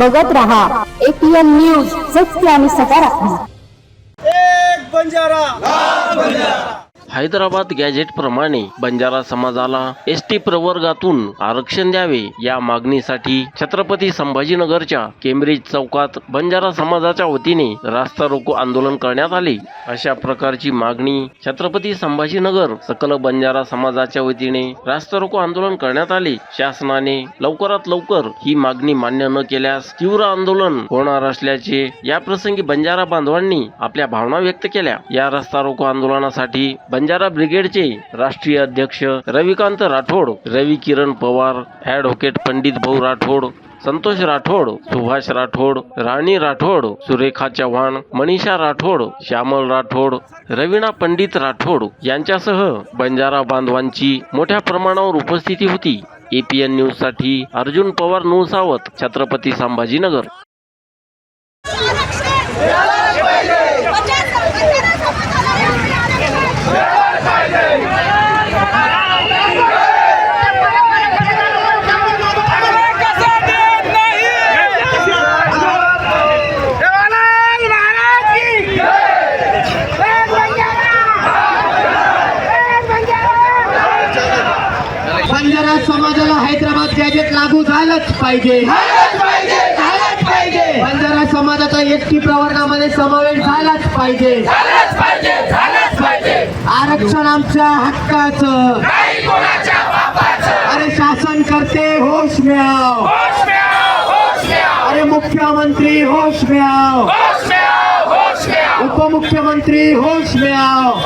बघत रहा. APN news सत्य आणि सकारात्मक. एक बंजारा. हैदराबाद गॅजेट प्रमाणे बंजारा समाजाला एस टी प्रवर्गातून आरक्षण द्यावे या मागणीसाठी छत्रपती संभाजीनगरच्या केम्ब्रिज चौकात बंजारा समाजाच्या वतीने रास्ता रोको आंदोलन करण्यात आले. अशा प्रकारची मागणी छत्रपती संभाजीनगर सकल बंजारा समाजाच्या वतीने रास्ता रोको आंदोलन करण्यात आले. शासनाने लवकरात लवकर ही मागणी मान्य न केल्यास तीव्र आंदोलन होणार असल्याचे या प्रसंगी बंजारा बांधवांनी आपल्या भावना व्यक्त केल्या. या रस्ता रोको आंदोलनासाठी बंजारा ब्रिगेडचे राष्ट्रीय अध्यक्ष रविकांत राठोड रवी किरण पवार ॲडव्होकेट पंडित भाऊ राठोड संतोष राठोड सुभाष राठोड राणी राठोड सुरेखा चव्हाण मनीषा राठोड श्यामल राठोड रवीना पंडित राठोड यांच्यासह बंजारा बांधवांची मोठ्या प्रमाणावर उपस्थिती होती. एपीएन न्यूजसाठी अर्जुन पवार नूसावत छत्रपती संभाजीनगर. बंजारा समाजाला हैदराबाद गॅजेट लागू झालंच पाहिजे. बंजारा समाजाचा एस टी प्रवर्गामध्ये समावेश झालाच पाहिजे. आरक्षण आमच्या हक्काचं. अरे शासन करते होश म्याव अरे मुख्यमंत्री होश म्याव उपमुख्यमंत्री होश म्याव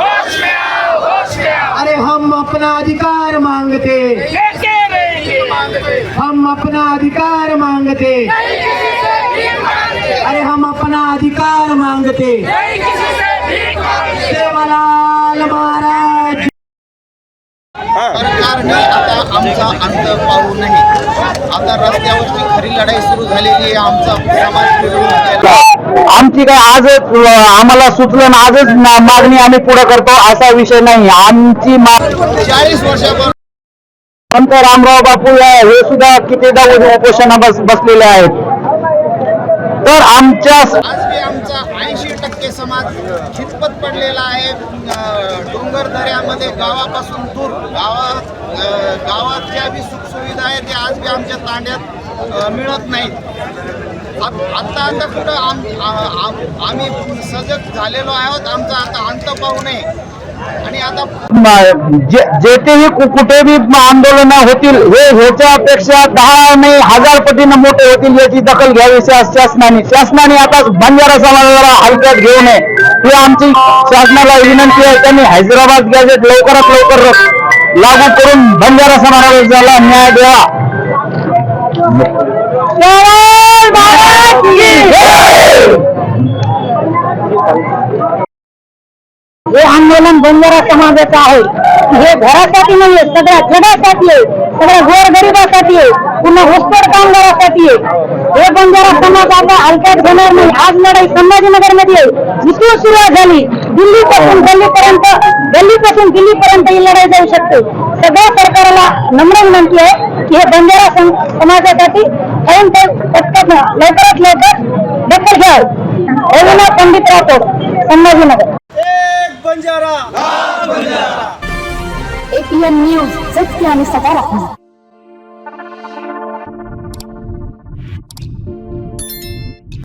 अरे हम अपना अधिकार मांगते। हम अपना अधिकार मांगते। अरे हम अपना अधिकार मांगते। सेवालाल महाराज। सरकारने आता आमचा अंत पाहू नये. आता रस्त्यावरची खरी लढाई सुरू झालेली आहे. आमचा समाज आमची काय आजच आम्हाला सुचलं ना आजच मागणी आम्ही पुढे करतो असा विषय नाही. आमची मागणी चाळीस वर्षापासून संत रामराव बापू हे सुद्धा कितीदा उपोषणा बस बसलेले आहेत. तर आमच्या आमचा ऐंशी टक्के समाज चितपत पडलेला आहे. डोंगर दऱ्यामध्ये गावापासून दूर गावात गावात ज्या बी सुखसुविधा आहेत त्या आज बी आमच्या तांड्यात मिळत नाहीत. आत- आता आता कुठं आम आम्ही सजग झालेलो आहोत. आमचा आता अंत पाहू नये. आणि आता जे- जेथेही कुठेही आंदोलन होतील हे ह्याच्यापेक्षा दहा नाही हजार पटीनं मोठे होतील याची दखल घ्यावी शासनाने. शासनाने आता बंजारा समाजाला हलक्यात घेऊ नये. ही आमची शासनाला विनंती आहे. त्यांनी हैदराबाद गॅजेट लवकरात लवकर लागू करून बंजारा समाजाला न्याय द्यावा हे आंदोलन बंजारा समाजाचं आहे. हे घरासाठी नाहीये सगळ्या खेड्यासाठी आहे सगळ्या गोरगरिबासाठी आहे पुन्हा होस्टर कामगारासाठी आहे. हे बंजारा समाज आता हलक्यात घेणार नाही. आज लढाई संभाजीनगरमध्ये इथून सुरुवात झाली दिल्लीपासून गल्लीपर्यंत गल्लीपासून दिल्लीपर्यंत ही लढाई जाऊ शकते. सगळ्या सरकारला नम्र विनंती आहे की हे बंजारा समाजासाठी स्वयं पटकन लवकरात लवकर दखल घ्यावं रवीना पंडित राठोड संभाजीनगर. एक बंजारा एपीएन न्यूज सत्य आणि सकारात्मक